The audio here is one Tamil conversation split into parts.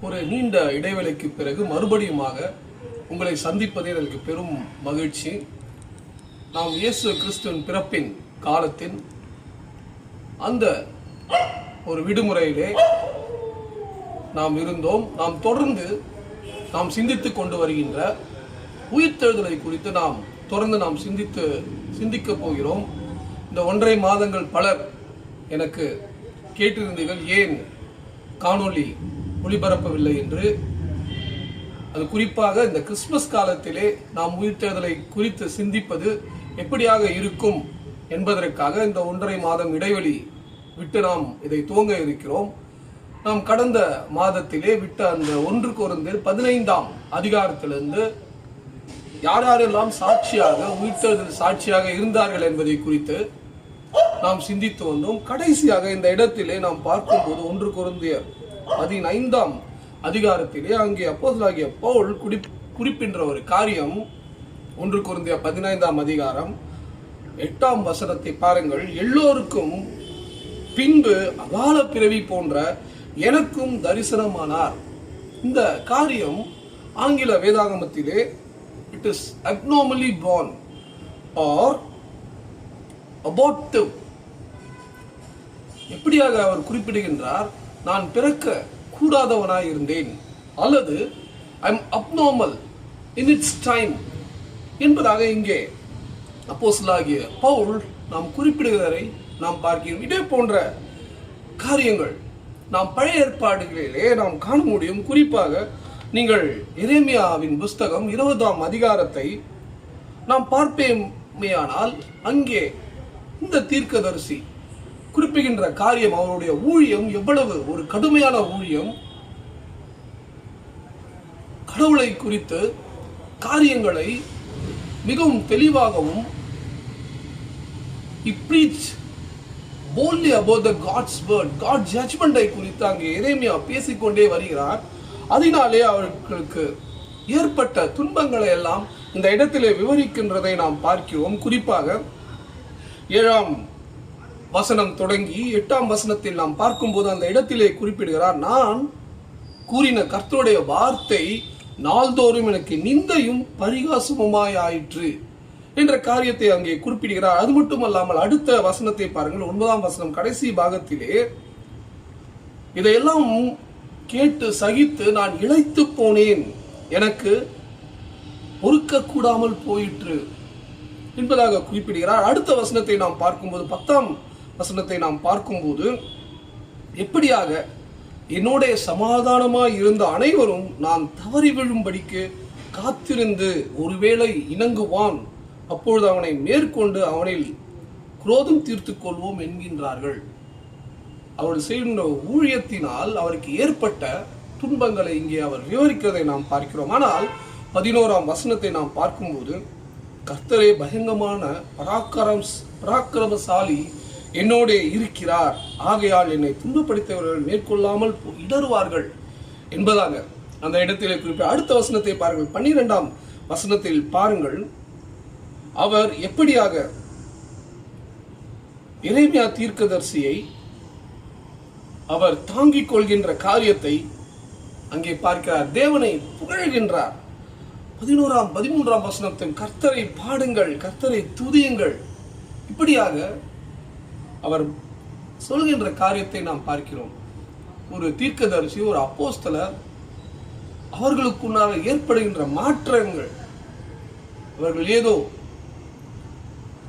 ஒரு நீண்ட இடைவேளைக்கு பிறகு மறுபடியுமாக உங்களை சந்திப்பதில் எனக்கு பெரும் மகிழ்ச்சி. நாம் இயேசு கிறிஸ்துவின் பிறப்பின் காலத்தின் அந்த ஒரு விடுமுறையிலே நாம் இருந்தோம். நாம் தொடர்ந்து நாம் சிந்தித்து கொண்டு வருகின்ற உயிர்த்தெழுதலை குறித்து நாம் தொடர்ந்து நாம் சிந்தித்து சிந்திக்க போகிறோம். இந்த ஒன்றரை மாதங்கள் பலர் எனக்கு கேட்டிருந்தீர்கள். ஏன்? காணொளி ஒளிபரப்பவில்லை என்று. அது குறிப்பாக இந்த கிறிஸ்துமஸ் காலத்திலே நாம் உயிர்த்தேர்தலை குறித்து சிந்திப்பது எப்படியாக இருக்கும் என்பதற்காக இந்த ஒன்றரை மாதம் இடைவெளி விட்டு நாம் இதை துவங்க இருக்கிறோம். நாம் கடந்த மாதத்திலே விட்ட அந்த ஒன்று குறைந்து பதினைந்தாம் அதிகாரத்திலிருந்து யார் யாரெல்லாம் சாட்சியாக உயிர்த்தேர்தல் சாட்சியாக இருந்தார்கள் என்பதை குறித்து நாம் சிந்தித்து வந்தோம். கடைசியாக இந்த இடத்திலே நாம் பார்க்கும்போது ஒன்று குருந்தியர் பதினைந்தாம் அதிகாரத்திலே அங்கே அப்போஸ்தலனாகிய பவுல் குடி குறிப்பின்ற ஒரு காரியம். ஒன்று குருந்திய பதினைந்தாம் அதிகாரம் எட்டாம் வசனத்தை பாருங்கள். எல்லோருக்கும் பின்பு அகால பிறவி போன்ற எனக்கும் தரிசனமானார். இந்த காரியம் ஆங்கில வேதாகமத்திலே it is anomaly born or abortive எப்படியாக அவர் குறிப்பிடுகின்றார்? நான் பிறக்க கூடாதவனாய் இருந்தேன் அல்லது I am abnormal in its time என்பதாக இங்கே அப்போசலாகிய பவுல் நாம் குறிப்பிடுகிறதை நாம் பார்க்கிறோம். இதே போன்ற காரியங்கள் நாம் பழைய ஏற்பாடுகளிலே நாம் காண முடியும். குறிப்பாக நீங்கள் எரேமியாவின் புஸ்தகம் இருபதாம் அதிகாரத்தை நாம் பார்ப்பேமையானால் அங்கே இந்த தீர்க்கதரிசி குறிப்பிடுகின்ற காரியம் அவருடைய ஊழியம் எவ்வளவு? ஒரு கடுமையான ஊழியம். கடவுளை குறித்து காரியங்களை மிகவும் தெளிவாகவும் he preached boldly about the God's word, God குறித்து அங்கே எரேமியா பேசிக்கொண்டே வருகிறார். அதனாலே அவர்களுக்கு ஏற்பட்ட துன்பங்களை எல்லாம் இந்த இடத்திலே விவரிக்கின்றதை நாம் பார்க்கிறோம். குறிப்பாக ஏழாம் வசனம் தொடங்கி எட்டாம் வசனத்தில் நாம் பார்க்கும்போது அந்த இடத்திலே குறிப்பிடுகிறார் நான் கூறின கர்த்தருடைய வார்த்தை நாள்தோறும் எனக்கு நிந்தையும் பரிகாசமுமாய் ஆயிற்று என்ற காரியத்தை அங்கே குறிப்பிடுகிறார். அது மட்டுமல்லாமல் அடுத்த வசனத்தை பாருங்கள். ஒன்பதாம் வசனம் கடைசி பாகத்திலே இதையெல்லாம் கேட்டு சகித்து நான் இழைத்து போனேன். எனக்கு பொறுக்க கூடாமல் போயிற்று என்பதாக குறிப்பிடுகிறார். அடுத்த வசனத்தை நாம் பார்க்கும்போது பத்தாம் வசனத்தை நாம் பார்க்கும்போது எப்படியாக என்னுடைய சமாதானமாக இருந்த அனைவரும் நான் தவறி விழும்படிக்கு காத்திருந்து ஒருவேளை இணங்குவான் அப்பொழுது அவனை மேற்கொண்டு அவனில் குரோதம் தீர்த்து கொள்வோம் என்கின்றார்கள். அவர் செய்கின்ற ஊழியத்தினால் அவருக்கு ஏற்பட்ட துன்பங்களை இங்கே அவர் விவரிக்கிறதை நாம் பார்க்கிறோம். ஆனால் பதினோராம் வசனத்தை நாம் பார்க்கும்போது கர்த்தரே பயங்கரமான பராக்கிரம் பராக்கிரமசாலி என்னோட இருக்கிறார். ஆகையால் என்னை துன்பப்படுத்தியவர்கள் மேற்கொள்ளாமல் இடறுவார்கள். என்பதாக அந்த இடத்திலே குறிப்பிட்ட அடுத்த வசனத்தை பாருங்கள். பன்னிரெண்டாம் வசனத்தில் பாருங்கள். அவர் எப்படியாக இறைமையா தீர்க்கதர்சியை அவர் தாங்கிக் கொள்கின்ற காரியத்தை அங்கே பார்க்கிறார். தேவனை புகழ்கின்றார். பதினோராம் பதிமூன்றாம் வசனத்தின் கர்த்தரை பாடுங்கள் கர்த்தரை துதியுங்கள். இப்படியாக அவர் சொல்கின்ற காரியத்தை நாம் பார்க்கிறோம். ஒரு தீர்க்கதரிசி ஒரு அப்போஸ்தலர் அவர்களுக்குள்ளாக ஏற்படுகின்ற மாற்றங்கள். அவர்கள் ஏதோ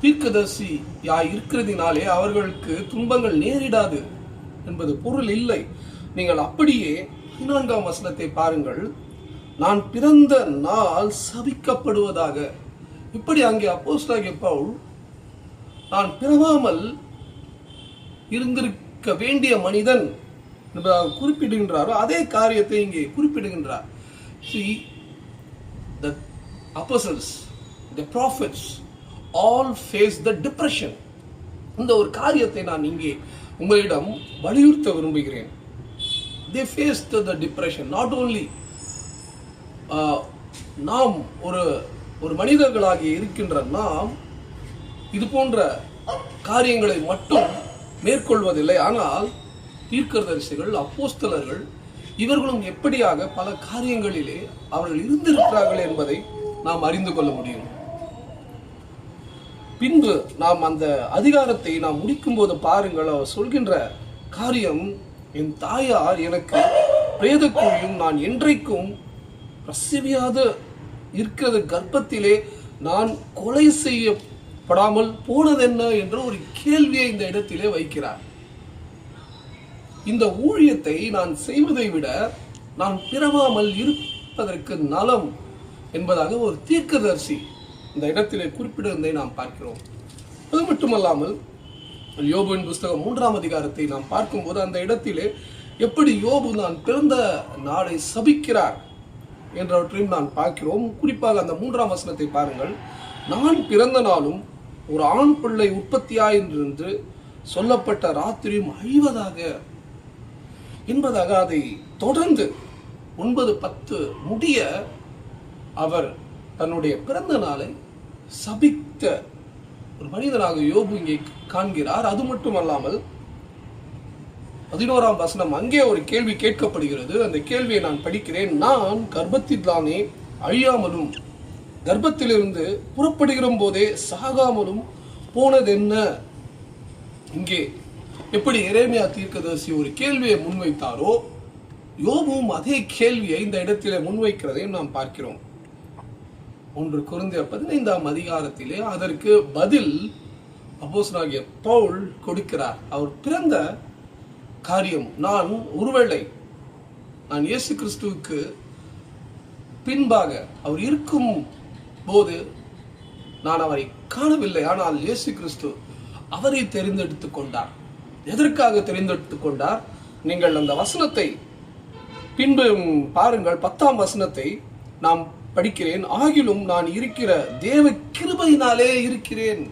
தீர்க்கதரிசி யா இருக்கிறதினாலே அவர்களுக்கு துன்பங்கள் நேரிடாது என்பது பொருள் இல்லை. நீங்கள் அப்படியே பதினான்காம் வசனத்தை பாருங்கள். நான் பிறந்த நாள் சபிக்கப்படுவதாக. இப்படி அங்கே அப்போஸ்தலனாகிய பவுல் நான் பிறவாமல் இருந்திருக்க வேண்டிய மனிதன் குறிப்பிடுகின்றாரோ அதே காரியத்தை இங்கே குறிப்பிடுகின்றார். See the apostles the prophets all face the depression இந்த ஒரு காரியத்தை நான் இங்கே உங்களிடம் வலியுறுத்த விரும்புகிறேன். They face the depression not only நாம் ஒரு ஒரு மனிதர்களாகி இருக்கின்ற நாம் இது போன்ற காரியங்களை மட்டும் மேற்கொள்வதில்லை. ஆனால் தீர்க்கதரிசிகள் அப்போஸ்தலர்கள் இவர்களும் எப்படியாக பல காரியங்களிலே அவர்கள் இருந்திருக்கிறார்கள் என்பதை நாம் அறிந்து கொள்ள முடியும். பின்பு நாம் அந்த அதிகாரத்தை நாம் முடிக்கும் போது பாருங்கள். அவர் சொல்கின்ற காரியம் என் தாயார் எனக்கு பிரேதக்குழியும் நான் என்றைக்கும் பிரசவியாத. இருக்கிறது கர்ப்பத்திலே நான் கொலை செய்ய படாமல் போனதென்ன என்ற ஒரு கேள்வியை இந்த இடத்திலே வைக்கிறார். இந்த ஊழியத்தை நான் செய்வதை விட நான் பிறவாமல் இருப்பதற்கு நலம் என்பதாக ஒரு தீர்க்கதரிசி இந்த இடத்திலே குறிப்பிடுவதை நாம் பார்க்கிறோம். அது மட்டுமல்லாமல் யோபுவின் புஸ்தகம் மூன்றாம் அதிகாரத்தை நாம் பார்க்கும்போது அந்த இடத்திலே எப்படி யோபு நான் பிறந்த நாளை சபிக்கிறார் என்றவற்றையும் நான் பார்க்கிறோம். குறிப்பாக அந்த மூன்றாம் வசனத்தை பாருங்கள். நான் பிறந்த நாளும் ஒரு ஆண் பிள்ளை உற்பத்தியாயின்று சொல்லப்பட்ட ராத்திரியும் அழிவதாக என்பதாக அதை தொடர்ந்து ஒன்பது பத்து முடிய அவர் தன்னுடைய பிறந்த நாளை சபித்த ஒரு மனிதனாக யோபு இங்கே காண்கிறார். அது மட்டுமல்லாமல் பதினோராம் வசனம் அங்கே ஒரு கேள்வி கேட்கப்படுகிறது. அந்த கேள்வியை நான் படிக்கிறேன். நான் கர்ப்பத்தில்தானே அழியாமலும் கர்ப்பத்திலிருந்து புறப்படுகிற போதே சாகாமலும் போனதென்ன? இங்கே எப்படி இறைமையா தீர்க்கதரிசி ஒரு கேள்வியை முன்வைத்தாரோ யோபுவும் அதே கேள்வியை இந்த இடத்திலே முன்வைக்கிறதையும் நாம் பார்க்கிறோம். ஒன்று குறைந்த பதினைந்தாம் அதிகாரத்திலே அதற்கு பதில் அப்போசனாகிய பவுல் கொடுக்கிறார். அவர் பிறந்த காரியம் நான் ஒருவேளை நான் இயேசு கிறிஸ்துவுக்கு பின்பாக அவர் இருக்கும் போது நான் அவரை காணவில்லை ஆனால் இயேசு கிறிஸ்து அவரை தெரிந்தெடுத்துக் கொண்டார். எதற்காக தெரிந்தெடுத்து கொண்டார்? நீங்கள் அந்த வசனத்தை பின்பு பாருங்கள் பத்தாம் வசனத்தை நாம் படிக்கிறேன். ஆகிலும் நான் இருக்கிற தேவ கிருபையினாலே இருக்கிறேன்.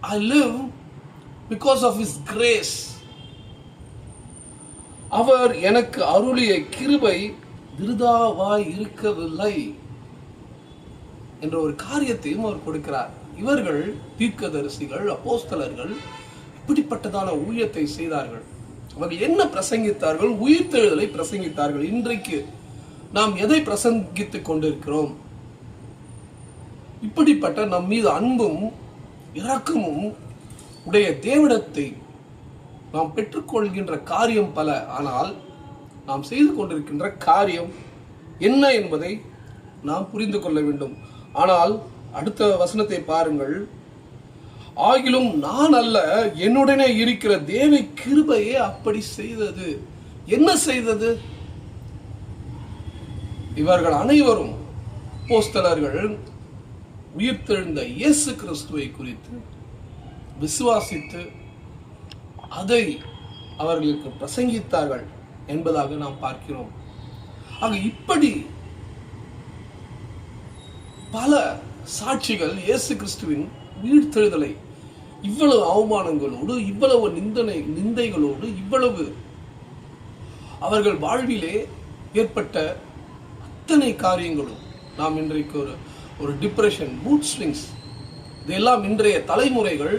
I live because of is grace அவர் எனக்கு அருளிய கிருபை விருதாவாய் இருக்கவில்லை. என்ற ஒரு காரியத்தையும் அவர் கொடுக்கிறார். இவர்கள் தீர்க்கதரிசிகள் அப்போஸ்தலர்கள் இப்படிப்பட்டதான ஊழியத்தை செய்தார்கள். அவர்கள் என்ன பிரசங்கித்தார்கள்? உயிர்த்தெழுதலை பிரசங்கித்தார்கள். இன்றைக்கு நாம் எதை பிரசங்கித்துக் கொண்டிருக்கிறோம்? இப்படிப்பட்ட நம் மீது அன்பும் இரக்கமும் உடைய தேவிடத்தை நாம் பெற்றுக்கொள்கின்ற காரியம் பல. ஆனால் நாம் செய்து கொண்டிருக்கின்ற காரியம் என்ன என்பதை நாம் புரிந்து கொள்ள வேண்டும். ஆனால் அடுத்த வசனத்தை பாருங்கள். ஆகிலும் நான் அல்ல என்னுடனே இருக்கிற தேவை கிருபையே அப்படி செய்தது. என்ன செய்தது? இவர்கள் அனைவரும் போஸ்தலர்கள் உயிர்த்தெழுந்த இயேசு கிறிஸ்துவை குறித்து விசுவாசித்து அதை அவர்களுக்கு பிரசங்கித்தார்கள் என்பதாக நாம் பார்க்கிறோம். ஆக இப்படி பல சாட்சிகள் இயேசு கிறிஸ்துவின் உயிர்த்தெழுதலை இவ்வளவு அவமானங்களோடு இவ்வளவு நிந்தனை நிந்தைகளோடு இவ்வளவு அவர்கள் வாழ்விலே ஏற்பட்ட அத்தனை காரியங்களும் நாம் இன்றைக்கு ஒரு ஒரு டிப்ரெஷன் மூட் ஸ்விங்ஸ் இதெல்லாம் இன்றைய தலைமுறைகள்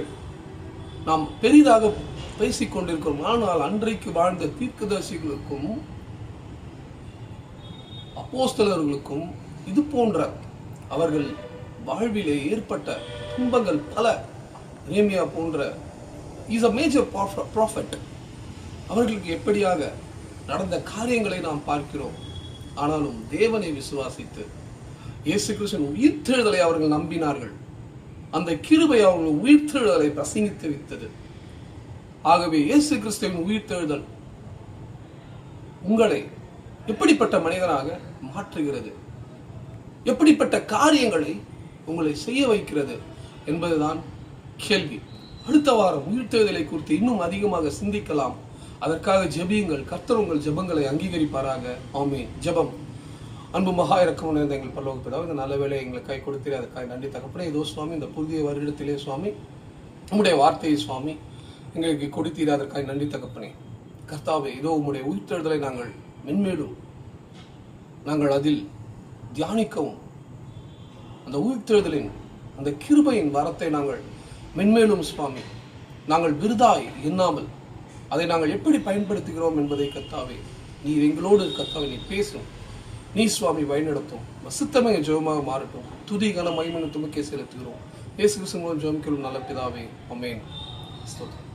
நாம் பெரிதாக பேசிக் கொண்டிருக்கிறோம். ஆனால் அன்றைக்கு வாழ்ந்த தீர்க்கதரிசிகளுக்கும் அப்போஸ்தலர்களுக்கும் இது போன்ற அவர்கள் வாழ்விலே ஏற்பட்ட துன்பங்கள் பல. ரேமியா போன்ற இஸ் அ மேஜர் ப்ராஃபட் அவர்களுக்கு எப்படியாக நடந்த காரியங்களை நாம் பார்க்கிறோம். ஆனாலும் தேவனை விசுவாசித்து இயேசு கிருஷ்ணன் உயிர்த்தெழுதலை அவர்கள் நம்பினார்கள். அந்த கிருபை அவர்கள் உயிர்த்தெழுதலை பிரசங்கித்து வித்தது. ஆகவே இயேசு கிறிஸ்துவின் உயிர்த்தெழுதல் உங்களை எப்படிப்பட்ட மனிதனாக மாற்றுகிறது? எப்படிப்பட்ட காரியங்களை உங்களை செய்ய வைக்கிறது என்பதுதான் கேள்வி. அடுத்த வாரம் உயிர்த்தெழுதலை குறித்து இன்னும் அதிகமாக சிந்திக்கலாம். அதற்காக ஜெபியுங்கள். கர்த்தர் உங்கள் ஜெபங்களை அங்கீகரிப்பாராக. ஆமே ஜெபம். அன்பு மகா இறக்கம் நிறைந்த எங்கள் பரலோக இந்த நல்ல வேலையை எங்களுக்கு கை கொடுத்து அதுக்காக நன்றி தகப்பனே. இதோ சுவாமி இந்த புதிய வருடத்திலே சுவாமி உங்களுடைய வார்த்தையை சுவாமி எங்களுக்கு கொடுத்தீர். அதற்காக நன்றி தகப்பனே. கர்த்தாவே இதோ உங்களுடைய உயிர்த்தெழுதலை நாங்கள் மென்மேலும் நாங்கள் அதில் தியானிக்கவும். அந்த உயிர்த்தெழுதலின் அந்த கிருபையின் வரத்தை நாங்கள் மென்மேலும் சுவாமி நாங்கள் விருதாய் எண்ணாமல் அதை நாங்கள் எப்படி பயன்படுத்துகிறோம் என்பதை கத்தாவே நீ எங்களோடு கத்தாவே நீ பேசும். நீ சுவாமி வழிநடத்தும். வசுத்தமே ஜெபமாக மாறட்டும். துதி கன மகிமனு துமக்கே செலுத்துகிறோம். இயேசு கிருஷ்ணன் ஜெபம் நல்ல பிதாவே. அமேன் ஸ்தோத்திரம்.